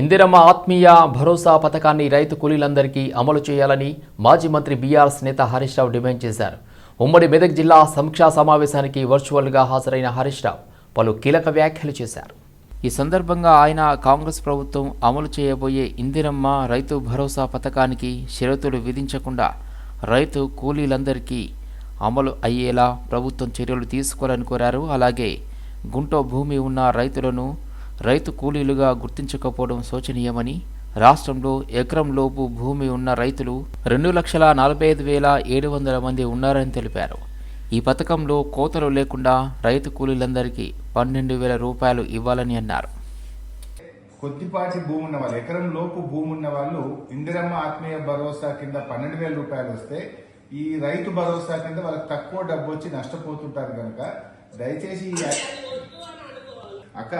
ఇందిరమ్మ ఆత్మీయ భరోసా పథకాన్ని రైతు కూలీలందరికీ అమలు చేయాలని మాజీ మంత్రి బీఆర్ఎస్ నేత హరీష్ రావు డిమాండ్ చేశారు. ఉమ్మడి మెదక్ జిల్లా సమీక్షా సమావేశానికి వర్చువల్గా హాజరైన హరీష్ రావు పలు కీలక వ్యాఖ్యలు చేశారు. ఈ సందర్భంగా ఆయన కాంగ్రెస్ ప్రభుత్వం అమలు చేయబోయే ఇందిరమ్మ రైతు భరోసా పథకానికి షరతులు విధించకుండా రైతు కూలీలందరికీ అమలు అయ్యేలా ప్రభుత్వం చర్యలు తీసుకోవాలని కోరారు. అలాగే గుంట భూమి ఉన్న రైతులను రైతు కూలీలుగా గుర్తించకపోవడం శోచనీయమని రాష్ట్రంలో ఎకరం లోపు భూమి ఉన్న రైతులు రెండు లక్షల నలభై ఐదు వేల ఏడు వందల మంది ఉన్నారని తెలిపారు. ఈ పథకంలో కోతలు లేకుండా రైతు కూలీలందరికీ పన్నెండు వేల రూపాయలు ఇవ్వాలని అన్నారు. కొద్దిపాటి భూమి ఉన్న వాళ్ళు ఎకరం లోపు భూమి ఉన్న వాళ్ళు ఇందిరమ్మ ఆత్మీయ భరోసా కింద పన్నెండు వేల రూపాయలు వస్తే ఈ రైతు భరోసా కింద వాళ్ళకి తక్కువ డబ్బు వచ్చి నష్టపోతుంటారు కనుక దయచేసి అక్క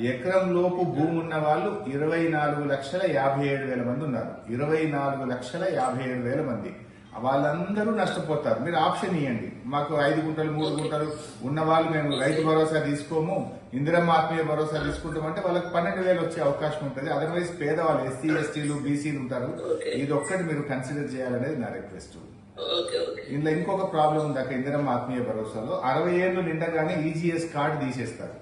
ఎకరం లోపు భూమి ఉన్న వాళ్ళు ఇరవై నాలుగు లక్షల యాభై ఏడు వేల మంది ఉన్నారు. ఇరవై నాలుగు లక్షల యాభై ఏడు వేల మంది. వాళ్ళందరూ నష్టపోతారు. మీరు ఆప్షన్ ఇవ్వండి మాకు ఐదు గుంటలు మూడు గుంటలు ఉన్న వాళ్ళు మేము రైతు భరోసా తీసుకోము ఇందిరమ్మ ఆత్మీయ భరోసా తీసుకుంటామంటే వాళ్ళకి పన్నెండు వేలు వచ్చే అవకాశం ఉంటుంది. అదర్వైజ్ పేదవాళ్ళు ఎస్సీ ఎస్టీలు బీసీలు ఉంటారు. ఇది ఒక్కటి మీరు కన్సిడర్ చేయాలనేది నా రిక్వెస్ట్ ఇందులో ఇంకొక ప్రాబ్లం ఉంది అక్కడ ఇందిరమ్మ ఆత్మీయ భరోసాలో. అరవై ఏళ్ళు నిండగానే ఈజీఎస్ కార్డు తీసేస్తారు.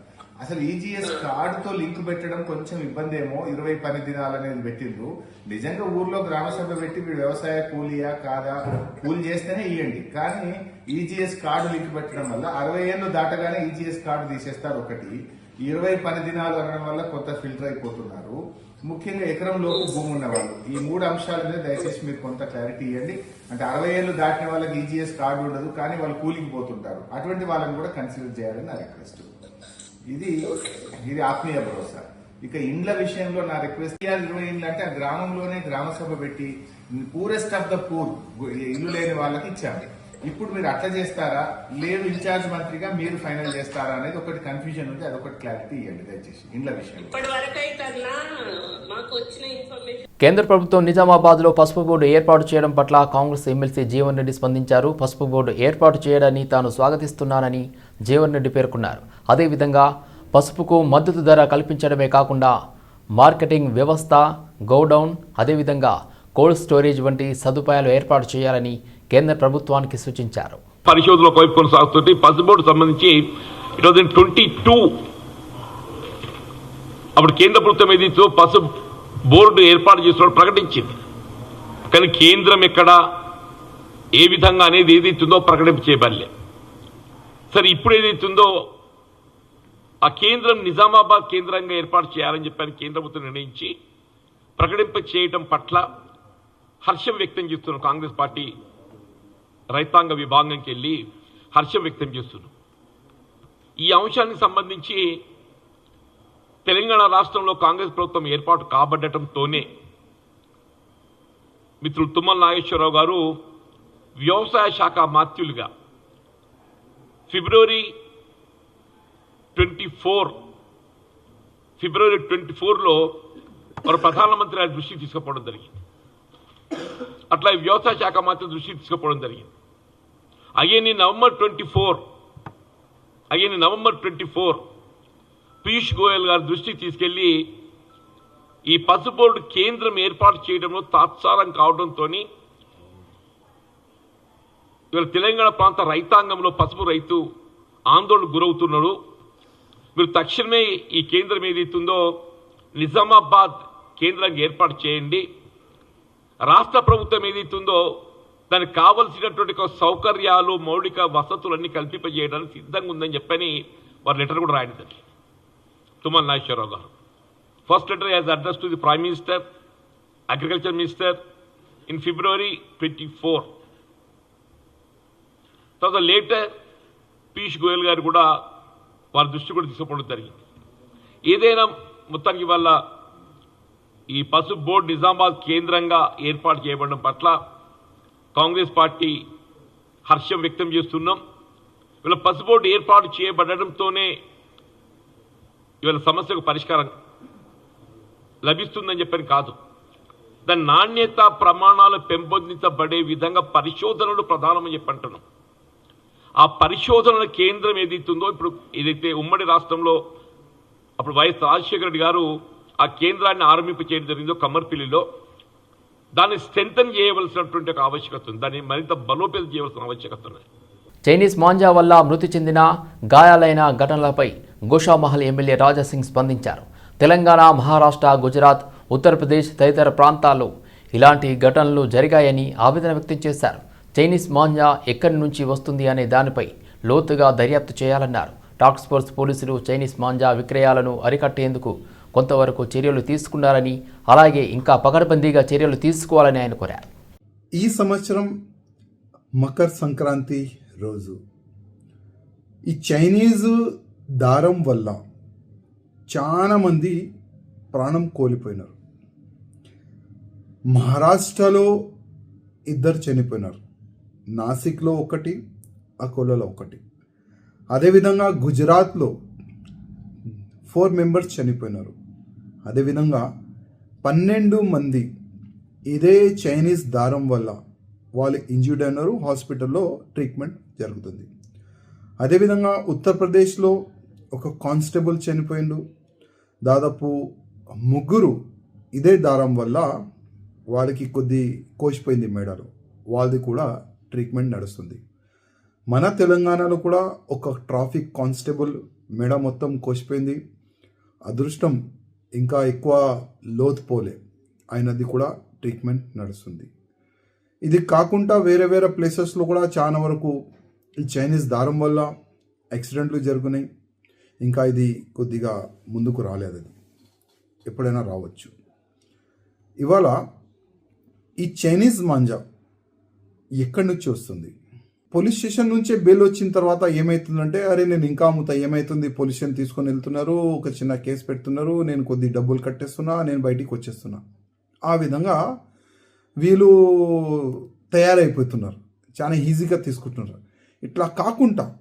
అసలు ఈజీఎస్ కార్డుతో లింక్ పెట్టడం కొంచెం ఇబ్బంది ఏమో ఇరవై పని దినాలు అనేది పెట్టిండ్రు. నిజంగా ఊర్లో గ్రామ సభ పెట్టి మీరు వ్యవసాయ కూలియా కాదా? కూలి చేస్తేనే ఇవ్వండి కానీ ఈజీఎస్ కార్డు లింక్ పెట్టడం వల్ల అరవై ఏళ్ళు దాటగానే ఈజీఎస్ కార్డు తీసేస్తారు ఒకటి. ఇరవై పని దినాలు అనడం వల్ల కొత్త ఫిల్టర్ అయిపోతున్నారు. ముఖ్యంగా ఎకరం లోపు భూమి ఉన్నవాళ్ళు. ఈ మూడు అంశాల మీద దయచేసి మీరు కొంత క్లారిటీ ఇవ్వండి. అంటే అరవై ఏళ్ళు దాటిన వాళ్ళకి ఈజీఎస్ కార్డు ఉండదు కానీ వాళ్ళు కూలికి పోతుంటారు. అటువంటి వాళ్ళని కూడా కన్సిడర్ చేయాలని నా రిక్వెస్ట్. ఇది ఇది ఆత్మీయ భరోసా. ఇక ఇండ్ల విషయంలో నా రిక్వెస్ట్ ఇరవై ఇండ్లు అంటే ఆ గ్రామంలోనే గ్రామ సభ పెట్టి పూరెస్ట్ ఆఫ్ ద పూర్ ఇల్లు లేని వాళ్ళకి ఇచ్చాము. ఇప్పుడు మీరు అట్లా చేస్తారా? లేదు ఇన్ఛార్జ్ మంత్రిగా మీరు ఫైనల్ చేస్తారా అనేది ఒకటి కన్ఫ్యూజన్ ఉంది అదొకటి క్లారిటీ ఇవ్వండి దయచేసి ఇండ్ల విషయంలో. ఇప్పటి వరకు అయితే అన్నా మాకు వచ్చిన ఇన్ఫర్మేషన్. కేంద్ర ప్రభుత్వం నిజామాబాద్లో పసుపు బోర్డు ఏర్పాటు చేయడం పట్ల కాంగ్రెస్ ఎమ్మెల్సీ జీవన్ రెడ్డి స్పందించారు. పసుపు బోర్డు ఏర్పాటు చేయడాన్ని తాను స్వాగతిస్తున్నానని జీవన్ రెడ్డి పేర్కొన్నారు. అదేవిధంగా పసుపుకు మద్దతు ధర కల్పించడమే కాకుండా మార్కెటింగ్ వ్యవస్థ గోడౌన్ అదేవిధంగా కోల్డ్ స్టోరేజ్ వంటి సదుపాయాలు ఏర్పాటు చేయాలని కేంద్ర ప్రభుత్వానికి సూచించారు. పరిశోధన వైపు కొనసాగుతుంది పసుపుబోర్డు సంబంధించి టూ థౌజండ్ ట్వంటీ టూ అప్పుడు కేంద్ర ప్రభుత్వం ఏదైతే పసుపు బోర్డు ఏర్పాటు చేస్తున్నట్టు ప్రకటించింది. కానీ కేంద్రం ఎక్కడ ఏ విధంగా అనేది ఏదైతుందో ప్రకటింప చేయబడలే సరే ఇప్పుడు ఏదైతుందో ఆ కేంద్రం నిజామాబాద్ కేంద్రంగా ఏర్పాటు చేయాలని చెప్పని కేంద్ర ప్రభుత్వం నిర్ణయించి ప్రకటింప చేయడం పట్ల హర్షం వ్యక్తం చేస్తున్న కాంగ్రెస్ పార్టీ రైతాంగ విభాగంకి వెళ్ళి హర్షం వ్యక్తం చేస్తున్నారు ఈ అంశానికి సంబంధించి తెలంగాణ రాష్ట్రంలో కాంగ్రెస్ ప్రభుత్వం ఏర్పాటు కాబడటంతోనే మిత్రులు తుమ్మల నాగేశ్వరరావు గారు వ్యవసాయ శాఖ మాత్యులుగా February twenty four February twenty ఫోర్లో మన ప్రధానమంత్రి గారి దృష్టికి తీసుకుపోవడం జరిగింది. అట్లా వ్యవసాయ శాఖ మాత్రం దృష్టికి తీసుకుపోవడం జరిగింది. అగైన్ ఈ November twenty four again November twenty four Piyush Goyal గారి దృష్టికి తీసుకెళ్ళి ఈ పసుబోర్డు కేంద్రం ఏర్పాటు చేయడంలో తాత్సారం కావడంతో ఇవాళ తెలంగాణ ప్రాంత రైతాంగంలో పసుపు రైతు ఆందోళనకు గురవుతున్నాడు. మీరు తక్షణమే ఈ కేంద్రం ఏదైతుందో నిజామాబాద్ కేంద్రంగా ఏర్పాటు చేయండి. రాష్ట్ర ప్రభుత్వం ఏదైతుందో దానికి కావలసినటువంటి సౌకర్యాలు మౌలిక వసతులన్నీ కల్పింపజేయడానికి సిద్ధంగా ఉందని చెప్పని వారు లెటర్ కూడా రాయడం జరిగింది తుమ్మల నాగేశ్వరరావు గారు. First letter as address to the prime minister agriculture minister in February twenty four. తర్వాత లేటర్ పీయూష్ గోయల్ గారు కూడా వారి దృష్టి కూడా తీసుకుపోవడం జరిగింది. ఏదైనా మొత్తానికి వల్ల ఈ పసుపు బోర్డు నిజామాబాద్ కేంద్రంగా ఏర్పాటు చేయబడడం పట్ల కాంగ్రెస్ పార్టీ హర్షం వ్యక్తం చేస్తున్నాం. ఇవాళ పసుపు బోర్డు ఏర్పాటు చేయబడడంతోనే ఇవాళ సమస్యకు పరిష్కారం లభిస్తుందని చెప్పని కాదు. దాని నాణ్యత ప్రమాణాలు పెంపొందించబడే విధంగా పరిశోధనలు ప్రధానమని చెప్పి అంటున్నాం. ఆ పరిశోధనల కేంద్రం ఏదైతుందో ఇప్పుడు ఏదైతే ఉమ్మడి రాష్ట్రంలో అప్పుడు వైఎస్ రాజశేఖర రెడ్డి గారు ఆ కేంద్రాన్ని ఆరంభింప చేయడం జరిగిందో కమ్మర్పిల్లిలో దాన్ని స్ట్రెంథన్ చేయవలసినటువంటి ఒక ఆవశ్యకత ఉంది. దాన్ని మరింత బలోపేతం చేయవలసిన ఆవశ్యకత ఉంది. చైనీస్ మాంజా వల్ల మృతి చెందిన గాయాలైన ఘటనలపై గోషామహల్ ఎమ్మెల్యే రాజాసింగ్ స్పందించారు. తెలంగాణ మహారాష్ట్ర గుజరాత్ ఉత్తరప్రదేశ్ తదితర ప్రాంతాల్లో ఇలాంటి ఘటనలు జరిగాయని ఆవేదన వ్యక్తం చేశారు. చైనీస్ మాంజా ఎక్కడి నుంచి వస్తుంది అనే దానిపై లోతుగా దర్యాప్తు చేయాలన్నారు. టాక్స్ ఫోర్స్ పోలీసులు చైనీస్ మాంజా విక్రయాలను అరికట్టేందుకు కొంతవరకు చర్యలు తీసుకున్నారని అలాగే ఇంకా పకడ్బందీగా చర్యలు తీసుకోవాలని ఆయన కోరారు. ఈ సంవత్సరం మకర సంక్రాంతి రోజు. ఈ చైనీస్ దారం వల్ల చాలామంది ప్రాణం కోల్పోయినారు. మహారాష్ట్రలో ఇద్దరు చనిపోయినారు. నాసిక్లో ఒకటి అకోలాలో ఒకటి. అదేవిధంగా గుజరాత్లో ఫోర్ మెంబర్స్ చనిపోయినారు. అదేవిధంగా పన్నెండు మంది ఇదే చైనీస్ దారం వల్ల వాళ్ళు ఇంజ్యూర్డ్ అయినారు హాస్పిటల్లో ట్రీట్మెంట్ జరుగుతుంది. అదేవిధంగా ఉత్తరప్రదేశ్లో ఒక కానిస్టేబుల్ చనిపోయిండు. దాదాపు ముగ్గురు ఇదే దారం వల్ల వాళ్ళకి కొద్ది కోసిపోయింది మెడలు. వాళ్ళది కూడా ట్రీట్మెంట్ నడుస్తుంది. మన తెలంగాణలో కూడా ఒక ట్రాఫిక్ కానిస్టేబుల్ మెడ మొత్తం కోసిపోయింది. అదృష్టం ఇంకా ఎక్కువ లోతుపోలే ఆయనది అయినది కూడా ట్రీట్మెంట్ నడుస్తుంది. ఇది కాకుండా వేరే వేరే ప్లేసెస్లో కూడా చాలా వరకు ఈ చైనీస్ దారం వల్ల యాక్సిడెంట్లు జరుగునాయి. ఇంకా ఇది కొద్దిగా ముందుకు రాలేదు అది. ఎప్పుడైనా రావచ్చు. ఇవాళ ఈ చైనీస్ మాంజా ఎక్కడి నుంచి వస్తుంది? పోలీస్ స్టేషన్ నుంచే బెయిల్ వచ్చిన తర్వాత ఏమవుతుందంటే అరే నేను ఇంకా అమ్ముతా ఏమవుతుంది పోలీస్ స్టేషన్ తీసుకొని వెళ్తున్నారు ఒక చిన్న కేసు పెడుతున్నారు నేను కొద్ది డబ్బులు కట్టేస్తున్నా నేను బయటికి వచ్చేస్తున్నా. ఆ విధంగా వీళ్ళు తయారైపోతున్నారు. చాలా ఈజీగా తీసుకుంటున్నారు. ఇట్లా కాకుండా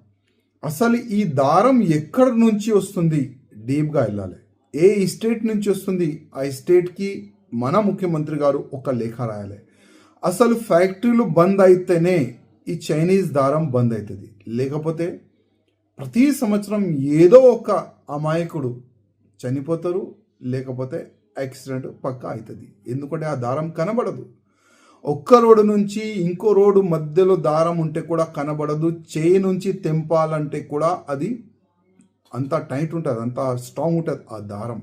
అసలు ఈ దారం ఎక్కడి నుంచి వస్తుంది? డీప్గా వెళ్ళాలి. ఏ స్టేట్ నుంచి వస్తుంది? ఆ స్టేట్కి మన ముఖ్యమంత్రి గారు ఒక లేఖ రాయాలి. అసలు ఫ్యాక్టరీలు బంద్ అయితేనే ఈ చైనీస్ దారం బంద్ అవుతుంది లేకపోతే ప్రతి సంవత్సరం ఏదో ఒక అమాయకుడు చనిపోతారు లేకపోతే యాక్సిడెంట్ పక్కా అవుతుంది ఎందుకంటే ఆ దారం కనబడదు. ఒక్క రోడ్డు నుంచి ఇంకో రోడ్డు మధ్యలో దారం ఉంటే కూడా కనబడదు. చేయి నుంచి తెంపాలంటే కూడా అది అంత టైట్ ఉంటుంది అంత స్ట్రాంగ్ ఉంటుంది ఆ దారం.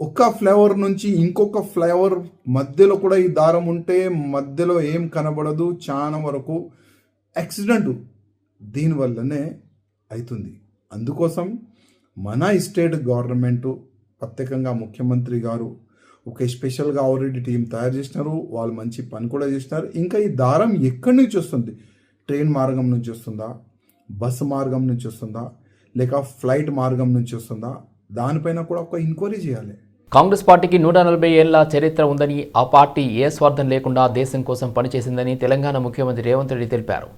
ఒక ఫ్లేవర్ నుంచి ఇంకొక ఫ్లేవర్ మధ్యలో కూడా ఈ దారం ఉంటే మధ్యలో ఏం కనబడదు చాలా వరకు యాక్సిడెంట్ దీనివల్లనే అవుతుంది అందుకోసం మన స్టేట్ గవర్నమెంట్ ప్రత్యేకంగా ముఖ్యమంత్రి గారు ఒక స్పెషల్గా ఆల్రెడీ టీం తయారు చేసినారు. వాళ్ళు మంచి పని కూడా చేసినారు. ఇంకా ఈ దారం ఎక్కడి నుంచి వస్తుంది? ట్రైన్ మార్గం నుంచి వస్తుందా? బస్సు మార్గం నుంచి వస్తుందా? లేక ఫ్లైట్ మార్గం నుంచి వస్తుందా? దానిపైన కూడా ఒక ఎంక్వైరీ చేయాలి. కాంగ్రెస్ పార్టీకి నూట నలభై ఏళ్ళ చరిత్ర ఉందని ఆ పార్టీ ఏ స్వార్థం లేకుండా దేశం కోసం పనిచేసిందని తెలంగాణ ముఖ్యమంత్రి రేవంత్ రెడ్డి తెలిపారు.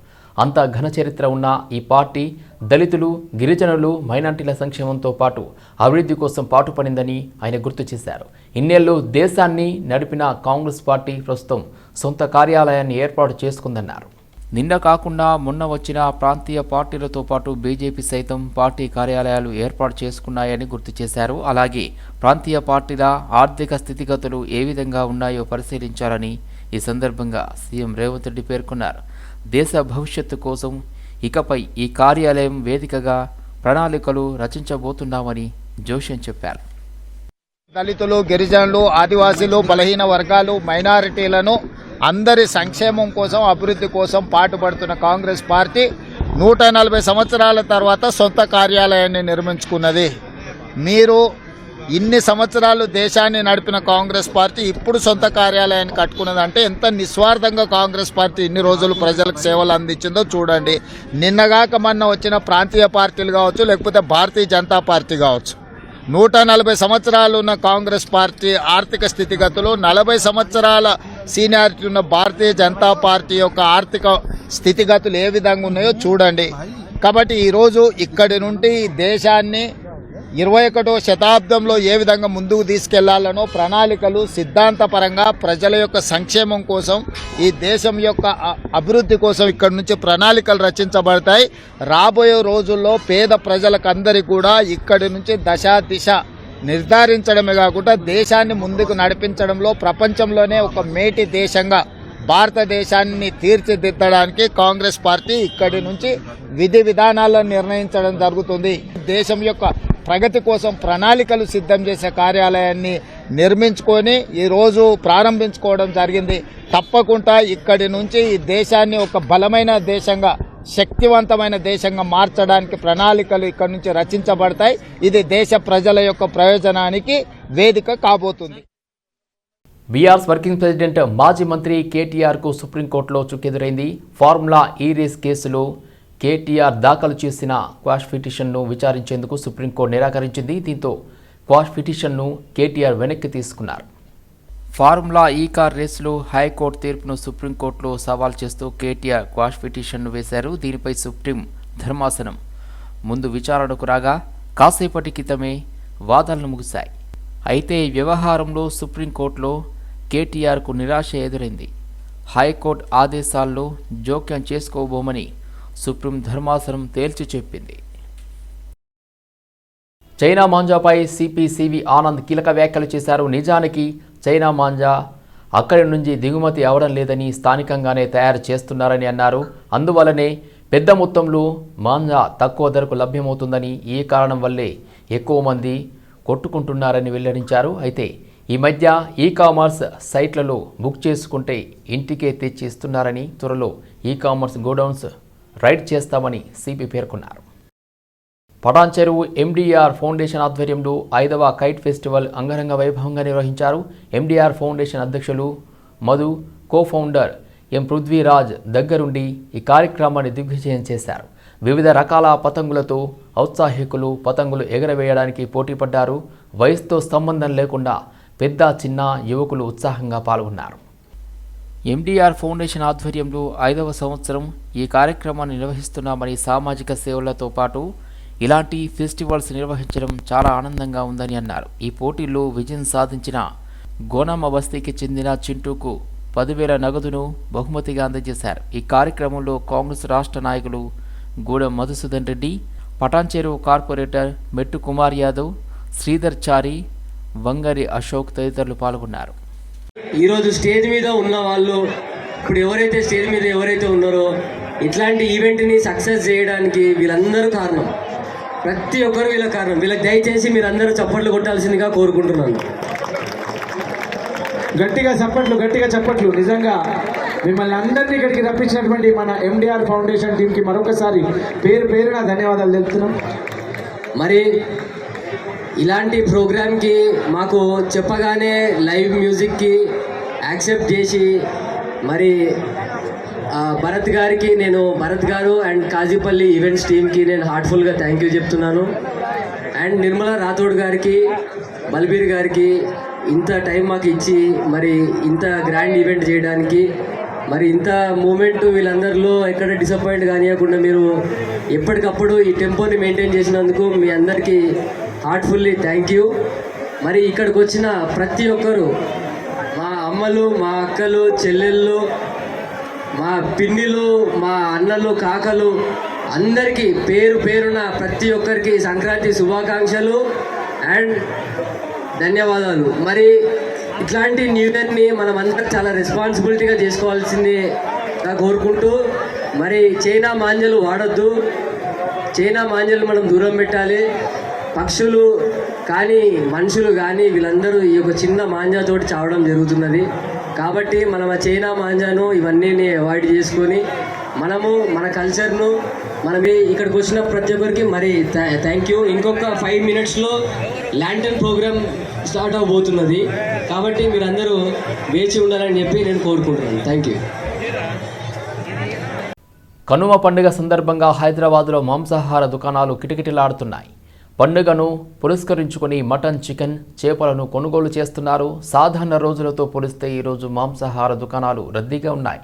అంత ఘన చరిత్ర ఉన్న ఈ పార్టీ దళితులు గిరిజనులు మైనార్టీల సంక్షేమంతో పాటు అభివృద్ధి కోసం పాటుపడిందని ఆయన గుర్తు చేశారు. ఇన్నేళ్ళు దేశాన్ని నడిపిన కాంగ్రెస్ పార్టీ ప్రస్తుతం సొంత కార్యాలయాన్ని ఏర్పాటు చేసుకుందన్నారు. నిన్న కాకుండా మొన్న వచ్చిన ప్రాంతీయ పార్టీలతో పాటు బీజేపీ సైతం పార్టీ కార్యాలయాలు ఏర్పాటు చేసుకున్నాయని గుర్తు చేశారు. అలాగే ప్రాంతీయ పార్టీల ఆర్థిక స్థితిగతులు ఏ విధంగా ఉన్నాయో పరిశీలించాలని ఈ సందర్భంగా సీఎం రేవంత్ రెడ్డి పేర్కొన్నారు. దేశ భవిష్యత్తు కోసం ఇకపై ఈ కార్యాలయం వేదికగా ప్రణాళికలు రచించబోతున్నామని జోషన్ చెప్పారు. దళితులు గిరిజనులు ఆదివాసీలు బలహీన వర్గాలు మైనారిటీలను అందరి సంక్షేమం కోసం అభివృద్ధి కోసం పాటుపడుతున్న కాంగ్రెస్ పార్టీ నూట నలభై సంవత్సరాల తర్వాత సొంత కార్యాలయాన్ని నిర్మించుకున్నది. మీరు ఇన్ని సంవత్సరాలు దేశాన్ని నడిపిన కాంగ్రెస్ పార్టీ ఇప్పుడు సొంత కార్యాలయాన్ని కట్టుకున్నదంటే ఎంత నిస్వార్థంగా కాంగ్రెస్ పార్టీ ఇన్ని రోజులు ప్రజలకు సేవలు అందించిందో చూడండి. నిన్నగాక మొన్న వచ్చిన ప్రాంతీయ పార్టీలు కావచ్చు లేకపోతే భారతీయ జనతా పార్టీ కావచ్చు. నూట నలభై సంవత్సరాలు ఉన్న కాంగ్రెస్ పార్టీ ఆర్థిక స్థితిగతులు నలభై సంవత్సరాల సీనియారిటీ ఉన్న భారతీయ జనతా పార్టీ యొక్క ఆర్థిక స్థితిగతులు ఏ విధంగా ఉన్నాయో చూడండి. కాబట్టి ఈరోజు ఇక్కడి నుండి దేశాన్ని ఇరవై ఒకటో శతాబ్దంలో ఏ విధంగా ముందుకు తీసుకెళ్ళాలనో ప్రణాళికలు సిద్ధాంతపరంగా ప్రజల యొక్క సంక్షేమం కోసం ఈ దేశం యొక్క అభివృద్ధి కోసం ఇక్కడ నుంచి ప్రణాళికలు రచించబడతాయి. రాబోయే రోజుల్లో పేద ప్రజలకందరి కూడా ఇక్కడి నుంచి దశ దిశ నిర్ధారించడమే కాకుండా దేశాన్ని ముందుకు నడిపించడంలో ప్రపంచంలోనే ఒక మేటి దేశంగా భారతదేశాన్ని తీర్చిదిద్దడానికి కాంగ్రెస్ పార్టీ ఇక్కడి నుంచి విధి విధానాలను నిర్ణయించడం జరుగుతుంది. దేశం యొక్క ప్రగతి కోసం ప్రణాళికలు సిద్ధం చేసే కార్యాలయాన్ని నిర్మించుకొని ఈరోజు ప్రారంభించుకోవడం జరిగింది. తప్పకుండా ఇక్కడి నుంచి ఈ దేశాన్ని ఒక బలమైన దేశంగా శక్తివంతమైన దేశంగా మార్చడానికి ప్రణాళికలు ఇక్కడ నుంచి రచించబడతాయి. ఇది దేశ ప్రజల యొక్క ప్రయోజనానికి వేదిక కాబోతుంది. బీఆర్స్ వర్కింగ్ ప్రెసిడెంట్ మాజీ మంత్రి కేటీఆర్కు సుప్రీంకోర్టులో చుక్కెదురైంది. ఫార్ములా ఈ రేస్ కేసులో కేటీఆర్ దాఖలు చేసిన క్వాష్ పిటిషన్ను విచారించేందుకు సుప్రీంకోర్టు నిరాకరించింది. దీంతో క్వాష్ పిటిషన్ను కేటీఆర్ వెనక్కి తీసుకున్నారు. ఫార్ములా ఈ కార్ రేసులో హైకోర్టు తీర్పును సుప్రీంకోర్టులో సవాల్ చేస్తూ కేటీఆర్ క్వాష్ పిటిషన్ను వేశారు. దీనిపై సుప్రీం ధర్మాసనం. ముందు విచారణకు రాగా కాసేపటి క్రితమే వాదనలు ముగిశాయి. అయితే ఈ వ్యవహారంలో సుప్రీంకోర్టులో కేటీఆర్కు నిరాశ ఎదురైంది. హైకోర్టు ఆదేశాల్లో జోక్యం చేసుకోబోమని సుప్రీం ధర్మాసనం తేల్చి చెప్పింది. చైనా మాంజాపై సిపిసివి ఆనంద్ కీలక వ్యాఖ్యలు చేశారు. నిజానికి చైనా మాంజా అక్కడి నుంచి దిగుమతి అవడం లేదని స్థానికంగానే తయారు చేస్తున్నారని అన్నారు. అందువల్లనే పెద్ద మొత్తంలో మాంజా తక్కువ ధరకు లభ్యమవుతుందని ఈ కారణం వల్లే ఎక్కువ మంది కొట్టుకుంటున్నారని వెల్లడించారు. అయితే ఈ మధ్య ఈ కామర్స్ సైట్లలో బుక్ చేసుకుంటే ఇంటికే తెచ్చి ఇస్తున్నారని త్వరలో ఈ కామర్స్ గోడౌన్స్ రైడ్ చేస్తామని సిపి పేర్కొన్నారు. పటాన్ చెరువు ఎండిఆర్ ఫౌండేషన్ ఆధ్వర్యంలో ఐదవ కైట్ ఫెస్టివల్ అంగరంగ వైభవంగా నిర్వహించారు. ఎండిఆర్ ఫౌండేషన్ అధ్యక్షులు Madhu co founder M Prithviraj దగ్గరుండి ఈ కార్యక్రమాన్ని దిగ్విజయం చేశారు. వివిధ రకాల పతంగులతో ఔత్సాహికులు పతంగులు ఎగరవేయడానికి పోటీపడ్డారు. వయసుతో సంబంధం లేకుండా పెద్ద చిన్న యువకులు ఉత్సాహంగా పాల్గొన్నారు. ఎండిఆర్ ఫౌండేషన్ ఆధ్వర్యంలో ఐదవ సంవత్సరం ఈ కార్యక్రమాన్ని నిర్వహిస్తున్నామని సామాజిక సేవలతో పాటు ఇలాంటి ఫెస్టివల్స్ నిర్వహించడం చాలా ఆనందంగా ఉందని అన్నారు. ఈ పోటీల్లో విజయం సాధించిన గోనమ్మ బస్తీకి చెందిన చింటూకు పదివేల నగదును బహుమతిగా అందజేశారు. ఈ కార్యక్రమంలో కాంగ్రెస్ రాష్ట్ర నాయకులు గూడెం మధుసూదన్ రెడ్డి పటాన్చేరు కార్పొరేటర్ మెట్టు కుమార్ యాదవ్ శ్రీధర్ చారి వంగరి అశోక్ తదితరులు పాల్గొన్నారు. ఈరోజు స్టేజ్ మీద ఉన్న వాళ్ళు ఇప్పుడు ఎవరైతే స్టేజ్ మీద ఎవరైతే ఉన్నారో ఇట్లాంటి ఈవెంట్ని సక్సెస్ చేయడానికి వీళ్ళందరూ కారణం. ప్రతి ఒక్కరు వీళ్ళ కారణం. వీళ్ళకి దయచేసి మీరు అందరూ చప్పట్లు కొట్టాల్సిందిగా కోరుకుంటున్నాను. గట్టిగా చప్పట్లు గట్టిగా చప్పట్లు. నిజంగా మిమ్మల్ని అందరినీ ఇక్కడికి రప్పించినటువంటి మన ఎండిఆర్ ఫౌండేషన్ టీంకి మరొకసారి పేరు పేరున ధన్యవాదాలు తెలుపుతున్నాం. మరి ఇలాంటి ప్రోగ్రామ్కి మాకు చెప్పగానే లైవ్ మ్యూజిక్కి యాక్సెప్ట్ చేసి మరి భరత్ గారికి నేను భరత్ గారు అండ్ కాజీపల్లి ఈవెంట్స్ టీమ్కి నేను హార్ట్ఫుల్గా థ్యాంక్ యూ చెప్తున్నాను. అండ్ నిర్మలా రాథోడ్ గారికి బల్బీర్ గారికి ఇంత టైం మాకు ఇచ్చి మరి ఇంత గ్రాండ్ ఈవెంట్ చేయడానికి మరి ఇంత మూమెంట్ వీళ్ళందరిలో ఎక్కడ డిసప్పాయింట్ కానియకుండా మీరు ఎప్పటికప్పుడు ఈ టెంపోని మెయింటైన్ చేసినందుకు మీ అందరికీ హార్ట్ఫుల్లీ థ్యాంక్ యూ మరి ఇక్కడికి వచ్చిన ప్రతి ఒక్కరు మా అమ్మలు మా అక్కలు చెల్లెళ్ళు మా పిన్నిలు మా అన్నలు కాకలు అందరికీ పేరు పేరున ప్రతి ఒక్కరికి సంక్రాంతి శుభాకాంక్షలు అండ్ ధన్యవాదాలు. మరి ఇట్లాంటి న్యూ ఇయర్ని మనం అందరం చాలా రెస్పాన్సిబిలిటీగా చేసుకోవాల్సిందిగా కోరుకుంటూ మరి చైనా మాంజలు వాడద్దు. చైనా మాంజలు మనం దూరం పెట్టాలి. పక్షులు కానీ మనుషులు కానీ వీళ్ళందరూ ఈ యొక్క చిన్న మాంజాతోటి చావడం జరుగుతున్నది. కాబట్టి మనం ఆ చైనా మాంజాను ఇవన్నీ అవాయిడ్ చేసుకొని మనము మన కల్చర్ను మనం ఇక్కడికి వచ్చిన ప్రతి ఒక్కరికి మరి థ్యాంక్ యూ ఇంకొక ఫైవ్ మినిట్స్లో ల్యాంటన్ ప్రోగ్రామ్ స్టార్ట్ అవబోతున్నది. కాబట్టి మీరందరూ వేచి ఉండాలని చెప్పి నేను కోరుకుంటున్నాను. థ్యాంక్ యూ కనుమ పండుగ సందర్భంగా హైదరాబాద్లో మాంసాహార దుకాణాలు కిటకిటలాడుతున్నాయి. పండుగను పురస్కరించుకొని మటన్ చికెన్ చేపలను కొనుగోలు చేస్తున్నారు. సాధారణ రోజులతో పోలిస్తే ఈరోజు మాంసాహార దుకాణాలు రద్దీగా ఉన్నాయి.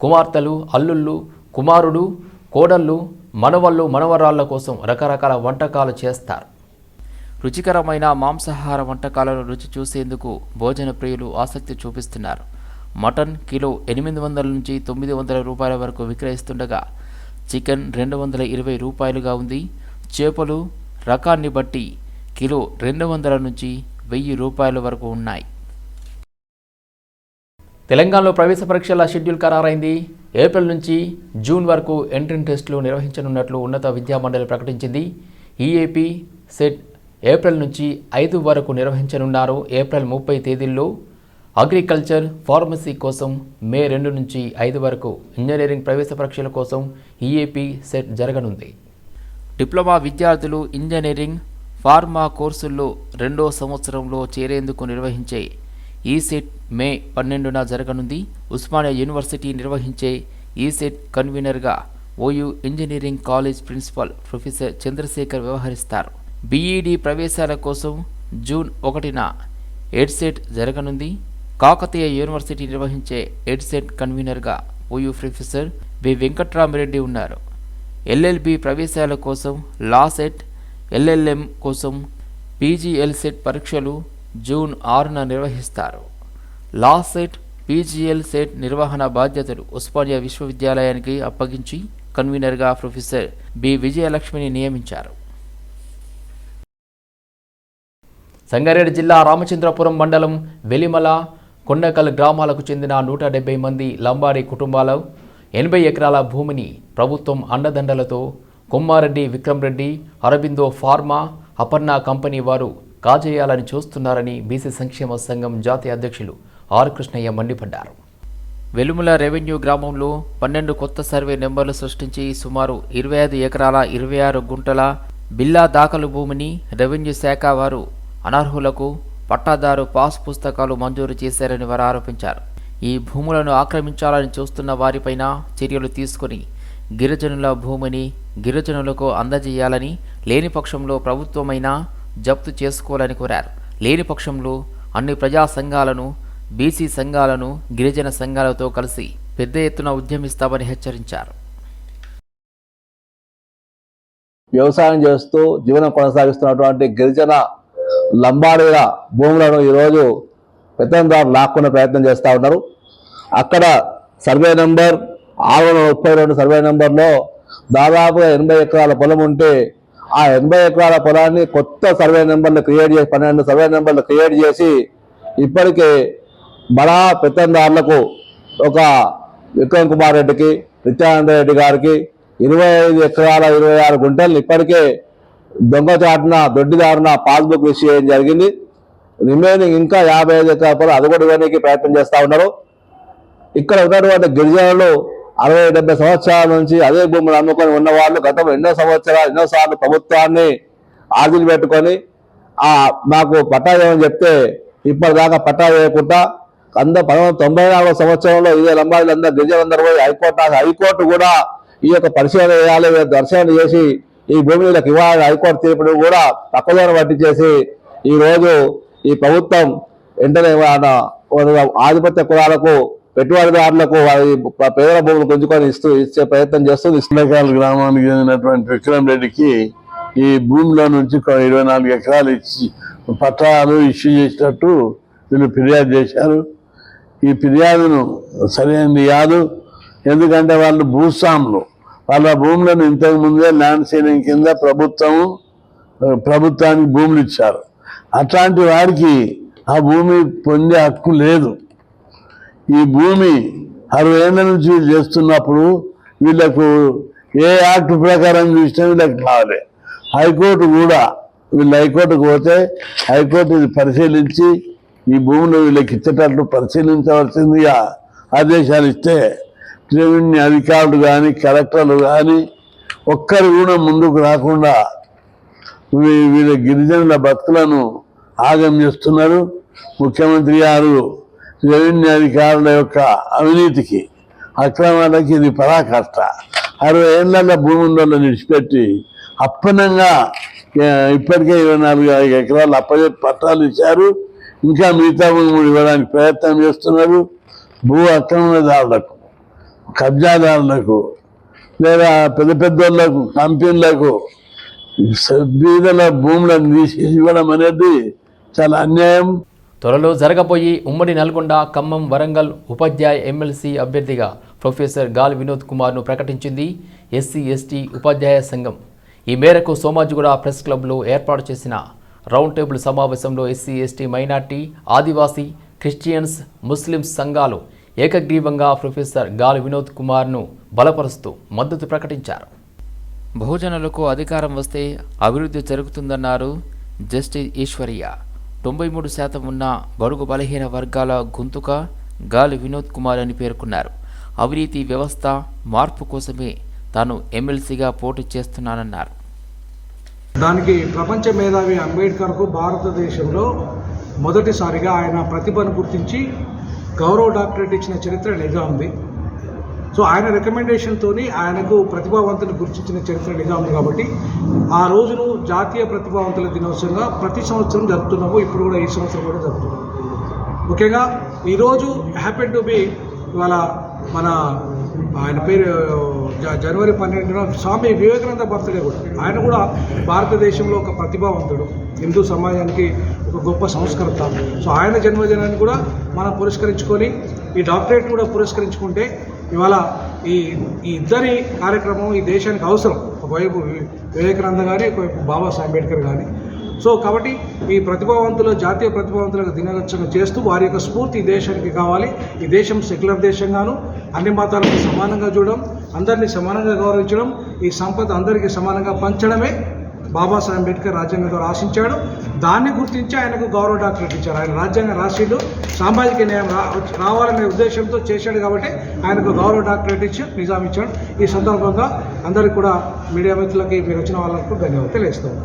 కుమార్తెలు అల్లుళ్ళు కుమారుడు కోడళ్ళు మనవళ్ళు మనవరాళ్ళ కోసం రకరకాల వంటకాలు చేస్తారు. రుచికరమైన మాంసాహార వంటకాలను రుచి చూసేందుకు భోజన ప్రియులు ఆసక్తి చూపిస్తున్నారు. మటన్ కిలో ఎనిమిది వందల నుంచి తొమ్మిది వందల రూపాయల వరకు విక్రయిస్తుండగా చికెన్ రెండు వందల ఇరవై రూపాయలుగా ఉంది. చేపలు రకాన్ని బట్టి కిలో రెండు వందల నుంచి వెయ్యి రూపాయల వరకు ఉన్నాయి. తెలంగాణలో ప్రవేశ పరీక్షల షెడ్యూల్ ఖరారైంది. ఏప్రిల్ నుంచి జూన్ వరకు ఎంట్రీ టెస్టులు నిర్వహించనున్నట్లు ఉన్నత విద్యామండలి ప్రకటించింది. ఈఏపీ సెట్ ఏప్రిల్ నుంచి ఐదు వరకు నిర్వహించనున్నారు. ఏప్రిల్ ముప్పై తేదీల్లో అగ్రికల్చర్ ఫార్మసీ కోసం మే రెండు నుంచి ఐదు వరకు ఇంజనీరింగ్ ప్రవేశ పరీక్షల కోసం ఈఏపీ సెట్ జరగనుంది. డిప్లొమా విద్యార్థులు ఇంజనీరింగ్ ఫార్మా కోర్సుల్లో రెండో సంవత్సరంలో చేరేందుకు నిర్వహించే ఈసెట్ మే పన్నెండున జరగనుంది. ఉస్మానియా యూనివర్సిటీ నిర్వహించే ఈసెట్ కన్వీనర్గా OU engineering college principal professor Chandrasekhar వ్యవహరిస్తారు. బీఈడి ప్రవేశాల కోసం జూన్ ఒకటిన ఎడ్సెట్ జరగనుంది. కాకతీయ యూనివర్సిటీ నిర్వహించే ఎడ్సెట్ కన్వీనర్గా ఓయూ ప్రొఫెసర్ బి వెంకట్రామిరెడ్డి ఉన్నారు. ఎల్ఎల్బి ప్రవేశాల కోసం లా సెట్ ఎల్ఎల్ఎం కోసం పీజీఎల్ సెట్ పరీక్షలు జూన్ ఆరున నిర్వహిస్తారు. లా సెట్ పీజీఎల్ సెట్ నిర్వహణ బాధ్యతలు ఉస్మానియా విశ్వవిద్యాలయానికి అప్పగించి కన్వీనర్గా ప్రొఫెసర్ బి విజయలక్ష్మిని నియమించారు. సంగారెడ్డి జిల్లా రామచంద్రపురం మండలం వెలిమల కొండకల్ గ్రామాలకు చెందిన నూట డెబ్బై మంది లంబాడి కుటుంబాలు ఎనభై ఎకరాల భూమిని ప్రభుత్వం అండదండలతో కొమ్మారెడ్డి విక్రమ్ రెడ్డి అరబిందో ఫార్మా అపర్ణ కంపెనీ వారు కాజేయాలని చూస్తున్నారని బీసీ సంక్షేమ సంఘం జాతీయ అధ్యక్షులు ఆర్ కృష్ణయ్య మండిపడ్డారు. వెలుముల రెవెన్యూ గ్రామంలో పన్నెండు కొత్త సర్వే నెంబర్లు సృష్టించి సుమారు ఇరవై ఐదు ఎకరాల ఇరవై ఆరు గుంటల బిల్లా దాఖలు భూమిని రెవెన్యూ శాఖ వారు అనర్హులకు పట్టాదారు పాస్ పుస్తకాలు మంజూరు చేశారని వారు ఆరోపించారు. ఈ భూములను ఆక్రమించాలని చూస్తున్న వారిపైన చర్యలు తీసుకుని గిరిజనుల భూమిని గిరిజనులకు అందజేయాలని లేని పక్షంలో ప్రభుత్వమైనా జప్తు చేసుకోవాలని కోరారు. లేని పక్షంలో అన్ని ప్రజా సంఘాలను బీసీ సంఘాలను గిరిజన సంఘాలతో కలిసి పెద్ద ఎత్తున ఉద్యమిస్తామని హెచ్చరించారు. వ్యవసాయం చేస్తూ జీవనం కొనసాగిస్తున్నటువంటి గిరిజన లంబాడీల భూములను ఈరోజు పెత్తందారు లాక్కునే ప్రయత్నం చేస్తూ ఉన్నారు. అక్కడ సర్వే నెంబర్ ఆరు వందల ముప్పై రెండు సర్వే నెంబర్లో దాదాపుగా ఎనభై ఎకరాల పొలం ఉంటే ఆ ఎనభై ఎకరాల పొలాన్ని కొత్త సర్వే నెంబర్లు క్రియేట్ చేసి పన్నెండు సర్వే నెంబర్లు క్రియేట్ చేసి ఇప్పటికే బడా పెత్తందారులకు ఒక విక్రమ్ కుమార్ రెడ్డికి నిత్యానంద రెడ్డి గారికి ఇరవై ఐదు ఎకరాల ఇరవై ఆరు గుంటలు ఇప్పటికే దొంగచాటున దొడ్డిదారున పాస్బుక్ విషయం జరిగింది. రిమైనింగ్ ఇంకా యాభై ఐదు ఎకరాలు అది కూడా ఇవ్వడానికి ప్రయత్నం చేస్తూ ఉన్నారు. ఇక్కడ ఉన్నటువంటి గిరిజనులు అరవై డెబ్బై సంవత్సరాల నుంచి అదే భూములు అమ్ముకొని ఉన్న వాళ్ళు గతం ఎన్నో సంవత్సరాలు ఎన్నో సార్లు ప్రభుత్వాన్ని ఆదిలు పెట్టుకొని మాకు పట్టా చేయమని చెప్తే ఇప్పటిదాకా పట్టా చేయకుండా అందరూ పంతొమ్మిది తొంభై నాలుగో సంవత్సరంలో ఇదే లంబాడీలందరూ గిరిజనులందరూ పోయి హైకోర్టు హైకోర్టు కూడా ఈ యొక్క పరిశీలన చేయాలి దర్శనం చేసి ఈ భూములకు ఇవ్వాలి హైకోర్టు తీర్పును కూడా పక్కదోన పట్టించేసి ఈరోజు ఈ ప్రభుత్వం వెంటనే ఆధిపత్య కులాలకు పెట్టుబడిదారులకు వారి పేదల భూములు గుంజుకొని ఇస్తూ ఇచ్చే ప్రయత్నం చేస్తుంది చిన్నకాల గ్రామానికి చెందినటువంటి విక్రమ్ రెడ్డికి ఈ భూమిలో నుంచి ఒక ఇరవై నాలుగు ఎకరాలు ఇచ్చి పట్టాలు ఇష్యూ చేసినట్టు వీళ్ళు ఫిర్యాదు చేశారు. ఈ ఫిర్యాదును సరైనది కాదు. ఎందుకంటే వాళ్ళు భూస్వాములు. వాళ్ళ భూములను ఇంతకు ముందే ల్యాండ్ సీలింగ్ కింద ప్రభుత్వం ప్రభుత్వానికి భూములు ఇచ్చారు. అట్లాంటి వారికి ఆ భూమి పొందే హక్కు లేదు. ఈ భూమి అరవై ఏళ్ళ నుంచి చేస్తున్నప్పుడు వీళ్ళకు ఏ యాక్ట్ ప్రకారం చూసినా వీళ్ళకి కావాలి హైకోర్టు కూడా వీళ్ళు హైకోర్టుకు పోతే హైకోర్టు ఇది పరిశీలించి ఈ భూమిని వీళ్ళకి ఇచ్చేటట్లు పరిశీలించవలసిందిగా ఆదేశాలు ఇస్తే రెవెన్యూ అధికారులు కానీ కలెక్టర్లు కానీ ఒక్కరు కూడా ముందుకు రాకుండా వీళ్ళ గిరిజనుల బతుకులను ఆగం చేస్తున్నారు. ముఖ్యమంత్రి గారు రెవెన్యూ అధికారుల యొక్క అవినీతికి అక్రమాలకి ఇది పరాకాష్ట. అరవై ఏళ్ళ భూమి ఉన్న అప్పనంగా ఇప్పటికే ఇరవై నాలుగు ఎకరాలు అప్పచెప్పి పట్టాలు ఇచ్చారు. ఇంకా మిగతా భూములు ఇవ్వడానికి ప్రయత్నం చేస్తున్నారు. భూ అక్రమదారులకు కబ్జాదారులకు లేదా పెద్ద పెద్దోళ్ళకు కంపెనీలకు బీదల భూములను తీసేసి ఇవ్వడం అనేది చాలా అన్యాయం. త్వరలో జరగబోయే ఉమ్మడి నల్గొండ ఖమ్మం వరంగల్ ఉపాధ్యాయ ఎమ్మెల్సీ అభ్యర్థిగా ప్రొఫెసర్ గాల్ వినోద్ కుమార్ను ప్రకటించింది ఎస్సీ ఎస్టీ ఉపాధ్యాయ సంఘం. ఈ మేరకు సోమాజిగూడ ప్రెస్ క్లబ్లో ఏర్పాటు చేసిన రౌండ్ టేబుల్ సమావేశంలో SC ST minority Adivasi Christians Muslims సంఘాలు ఏకగ్రీవంగా ప్రొఫెసర్ గాలి వినోద్ కుమార్ను బలపరుస్తూ మద్దతు ప్రకటించారు. బహుజనులకు అధికారం వస్తే అభివృద్ధి జరుగుతుందన్నారు జస్టిస్ ఈశ్వరియా తొంభై మూడు శాతం ఉన్న బడుగు బలహీన వర్గాల గొంతుక గాలి వినోద్ కుమార్ అని పేర్కొన్నారు. అవినీతి వ్యవస్థ మార్పు కోసమే తాను ఎమ్మెల్సీగా పోటీ చేస్తున్నానన్నారు. దానికి ప్రపంచ మేధావి అంబేద్కర్కు భారతదేశంలో మొదటిసారిగా ఆయన ప్రతిభను గుర్తించి గౌరవ డాక్టరేట్ ఇచ్చిన చరిత్ర నిజం ఉంది. సో ఆయన రికమెండేషన్తో ఆయనకు ప్రతిభావంతులు గుర్తించిన చరిత్ర నిజా ఉంది కాబట్టి ఆ రోజును జాతీయ ప్రతిభావంతుల దినోత్సవంగా ప్రతి సంవత్సరం జరుపుతున్నాము. ఇప్పుడు కూడా ఈ సంవత్సరం కూడా జరుపుతున్నాము. ముఖ్యంగా ఈరోజు హ్యాపెన్ టు బి ఇవాళ మన ఆయన పేరు జ- జనవరి పన్నెండున స్వామి వివేకానంద బర్త్డే కూడా. ఆయన కూడా భారతదేశంలో ఒక ప్రతిభావంతుడు. హిందూ సమాజానికి ఒక గొప్ప సంస్కర్త. సో ఆయన జన్మదినాన్ని కూడా మనం పురస్కరించుకొని ఈ డాక్టరేట్ కూడా పురస్కరించుకుంటే ఇవాళ ఈ ఈ ఇద్దరి కార్యక్రమం ఈ దేశానికి అవసరం. ఒకవైపు వివేకానంద కానీ ఒకవైపు బాబాసాహెబ్ అంబేద్కర్ కానీ సో కాబట్టి ఈ ప్రతిభావంతుల జాతీయ ప్రతిభావంతులకు దినోత్సవం చేస్తూ వారి యొక్క స్ఫూర్తి దేశానికి కావాలి. ఈ దేశం సెక్యులర్ దేశంగాను అన్ని మతాలను సమానంగా చూడడం అందరినీ సమానంగా గౌరవించడం ఈ సంపద అందరికీ సమానంగా పంచడమే బాబాసాహెబ్ అంబేద్కర్ రాజ్యాంగం ద్వారా ఆశించాడు. దాన్ని గుర్తించి ఆయనకు గౌరవ డాక్టరేట్ ఇచ్చారు. ఆయన రాజ్యాంగ రాశీలు సామాజిక న్యాయం రా రావాలనే ఉద్దేశంతో చేశాడు కాబట్టి ఆయనకు గౌరవ డాక్టరేట్ ఇచ్చి నిజాం ఇచ్చాడు. ఈ సందర్భంగా అందరికీ కూడా మీడియా మిత్రులకి మీరు వచ్చిన వాళ్ళకు ధన్యవాదాలు తెలియజేస్తాం